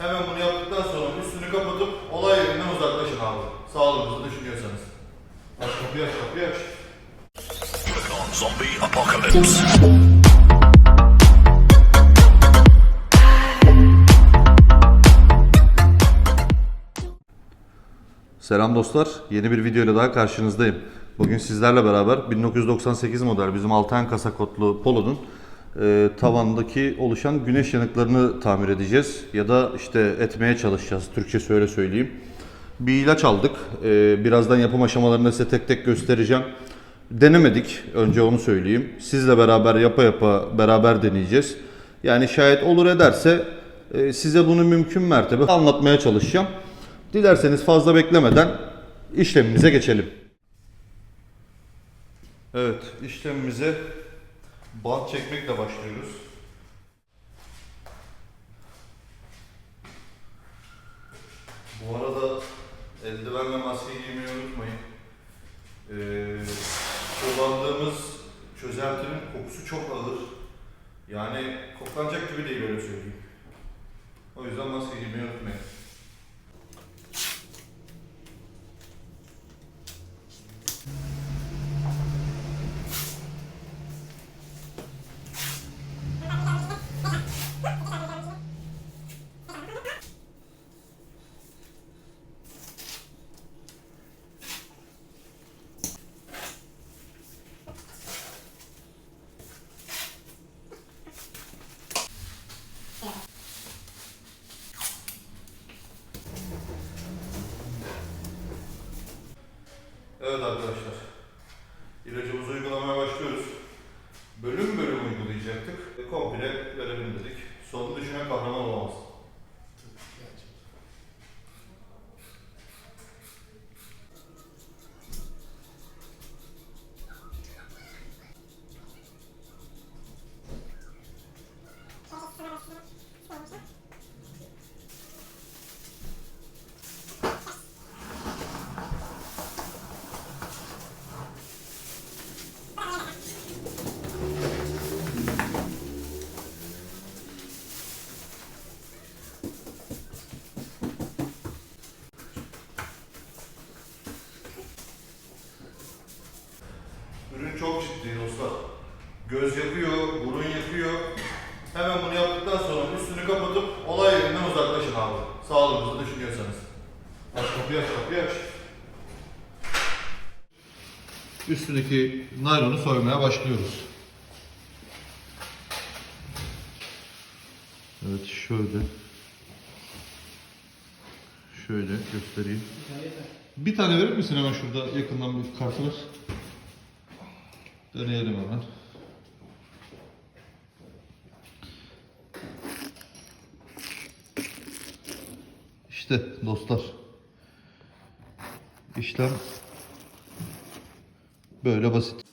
Hemen bunu yaptıktan sonra üstünü kapatıp olay yerinden uzaklaşın abi. Sağlığınızı düşünüyorsanız. Aç kapıyı aç kapıyı aç. Zombie apocalypse. Selam dostlar. Yeni bir video ile daha karşınızdayım. Bugün sizlerle beraber 1998 model bizim Altan kasa kodlu Polo'nun e, tavandaki oluşan güneş yanıklarını tamir edeceğiz. Ya da işte etmeye çalışacağız. Türkçe öyle söyleyeyim. Bir ilaç aldık. E, birazdan yapım aşamalarını size tek tek göstereceğim. Denemedik. Önce onu söyleyeyim. Sizle beraber yapa yapa beraber deneyeceğiz. Yani şayet olur ederse e, size bunu mümkün mertebe anlatmaya çalışacağım. Dilerseniz fazla beklemeden işlemimize geçelim. Evet, işlemimize bant çekmekle başlıyoruz. Bu arada eldiven ve maske giymeyi unutmayın. Ee, kullandığımız çözeltinin kokusu çok ağır. Yani koklanacak gibi değil öyle söyleyeyim. O yüzden maske giymeyi unutmayın. Evet arkadaşlar. İlacımızı uygulamaya başlıyoruz. Bölüm bölüm uygulayacaktık. E, Komple verelim dedik. Sonunu düşünen kahraman olamaz. Ürün çok ciddi dostlar. Göz yakıyor, burun yakıyor. Hemen bunu yaptıktan sonra üstünü kapatıp olay yerinden uzaklaşın abi. Sağlığınızı düşünüyorsanız. Aç kapıyı aç kapıyı aç. Üstündeki naylonu soymaya başlıyoruz. Evet şöyle. Şöyle göstereyim. Bir tane verir misin hemen şurada yakından bir kartı ver. Deneyelim hemen. İşte dostlar. İşlem böyle basit.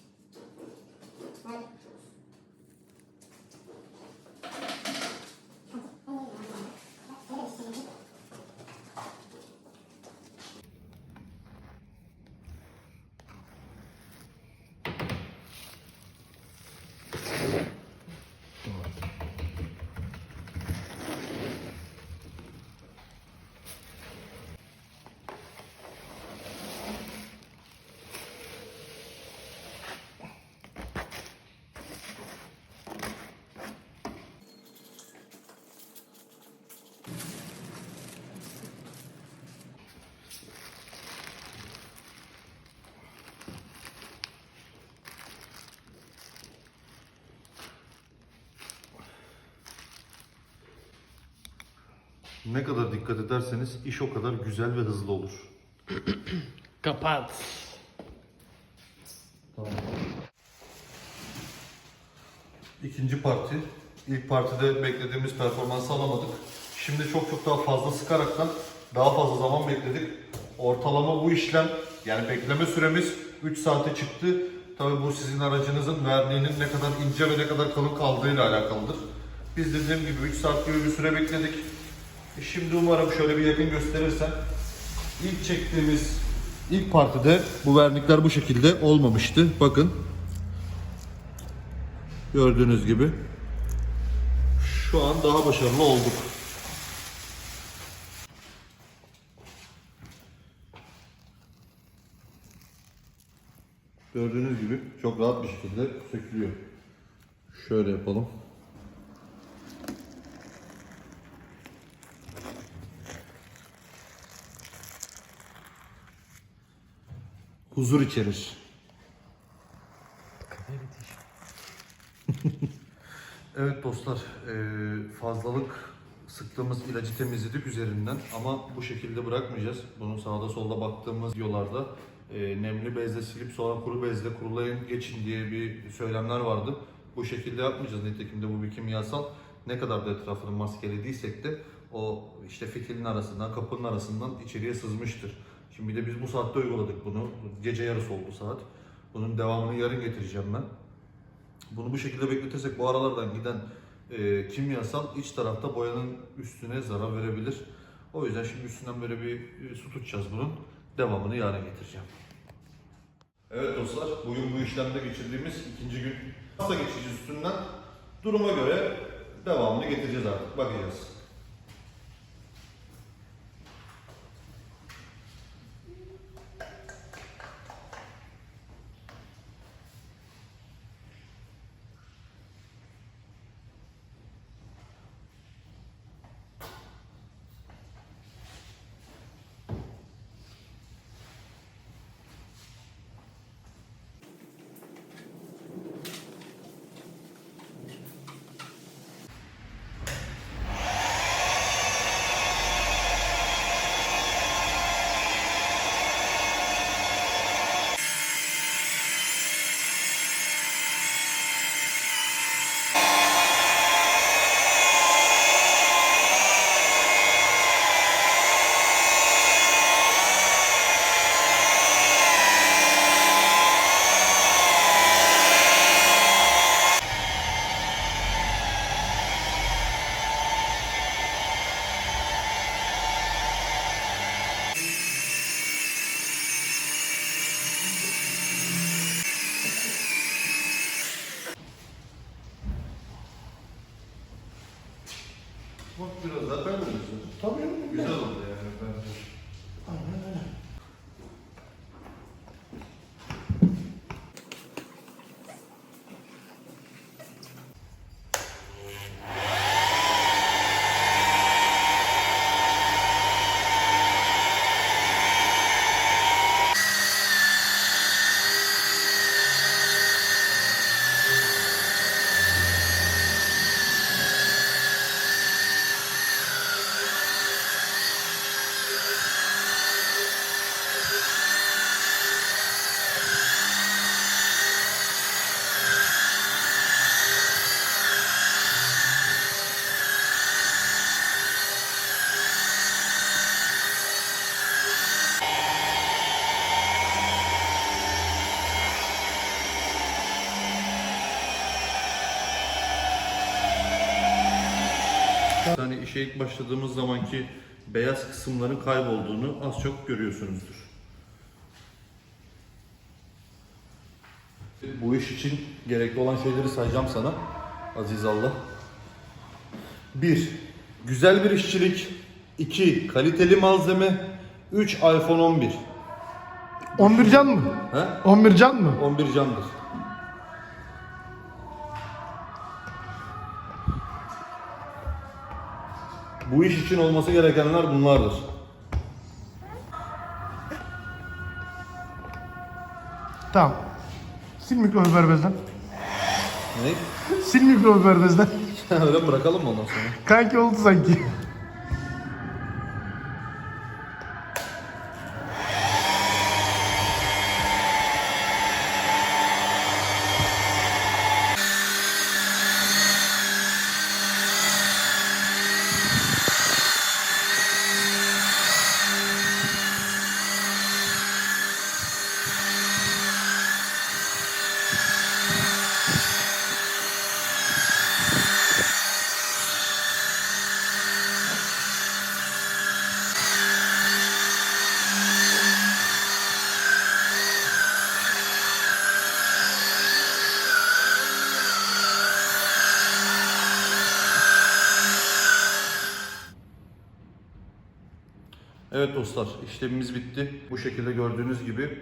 Ne kadar dikkat ederseniz iş o kadar güzel ve hızlı olur. Kapat. İkinci parti. İlk partide beklediğimiz performansı alamadık. Şimdi çok çok daha fazla sıkaraktan daha fazla zaman bekledik. Ortalama bu işlem yani bekleme süremiz 3 saate çıktı. Tabi bu sizin aracınızın verniğinin ne kadar ince ve ne kadar kalın kaldığıyla alakalıdır. Biz dediğim gibi 3 saat gibi bir süre bekledik. Şimdi umarım şöyle bir yakın gösterirsen ilk çektiğimiz ilk partide bu vernikler bu şekilde olmamıştı. Bakın gördüğünüz gibi şu an daha başarılı olduk. Gördüğünüz gibi çok rahat bir şekilde sökülüyor. Şöyle yapalım. Huzur içerir. Evet dostlar, eee, fazlalık sıktığımız ilacı temizledik üzerinden ama bu şekilde bırakmayacağız. Bunu sağda solda baktığımız videolarda eee, nemli bezle silip sonra kuru bezle kurulayın geçin diye bir söylemler vardı. Bu şekilde yapmayacağız. Nitekim de bu bir kimyasal. Ne kadar da etrafını maskelediysek de o işte fitilin arasından, kapının arasından içeriye sızmıştır. Şimdi bir de biz bu saatte uyguladık bunu. Gece yarısı oldu saat. Bunun devamını yarın getireceğim ben. Bunu bu şekilde bekletirsek bu aralardan giden e, kimyasal iç tarafta boyanın üstüne zarar verebilir. O yüzden şimdi üstünden böyle bir e, su tutacağız bunun. Devamını yarın getireceğim. Evet dostlar, bugün bu işlemde geçirdiğimiz ikinci gün. Hasta geçeceğiz üstünden. Duruma göre devamını getireceğiz artık. Bakacağız. İşe ilk başladığımız zamanki beyaz kısımların kaybolduğunu az çok görüyorsunuzdur. Bu iş için gerekli olan şeyleri sayacağım sana. Aziz Allah. 1. Güzel bir işçilik. 2. Kaliteli malzeme. 3. iPhone 11. 11 can mı? He? 11 can mı? 11 candır. Bu iş için olması gerekenler bunlardır. Tamam. Sil mikrofiber bezden. Ne? Sil mikrofiber bezden. Öyle mi bırakalım mı ondan sonra? Kanki oldu sanki. Evet dostlar işlemimiz bitti. Bu şekilde gördüğünüz gibi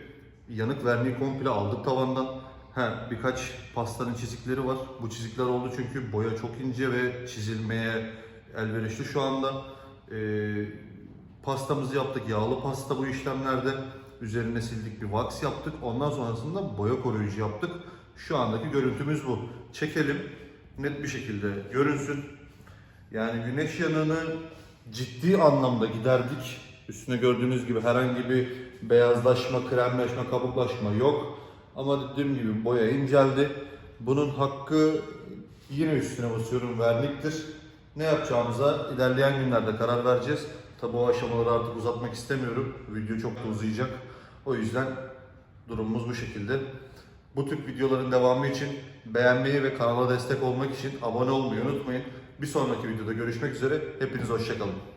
yanık verniği komple aldık tavandan. He, birkaç pastanın çizikleri var. Bu çizikler oldu çünkü boya çok ince ve çizilmeye elverişli şu anda. Ee, pastamızı yaptık. Yağlı pasta bu işlemlerde. Üzerine sildik bir wax yaptık. Ondan sonrasında boya koruyucu yaptık. Şu andaki görüntümüz bu. Çekelim. Net bir şekilde görünsün. Yani güneş yanığını ciddi anlamda giderdik. Üstüne gördüğünüz gibi herhangi bir beyazlaşma, kremleşme, kabuklaşma yok. Ama dediğim gibi boya inceldi. Bunun hakkı yine üstüne basıyorum verniktir. Ne yapacağımıza ilerleyen günlerde karar vereceğiz. Tabi o aşamaları artık uzatmak istemiyorum. Video çok da uzayacak. O yüzden durumumuz bu şekilde. Bu tip videoların devamı için beğenmeyi ve kanala destek olmak için abone olmayı unutmayın. Bir sonraki videoda görüşmek üzere. Hepiniz hoşçakalın.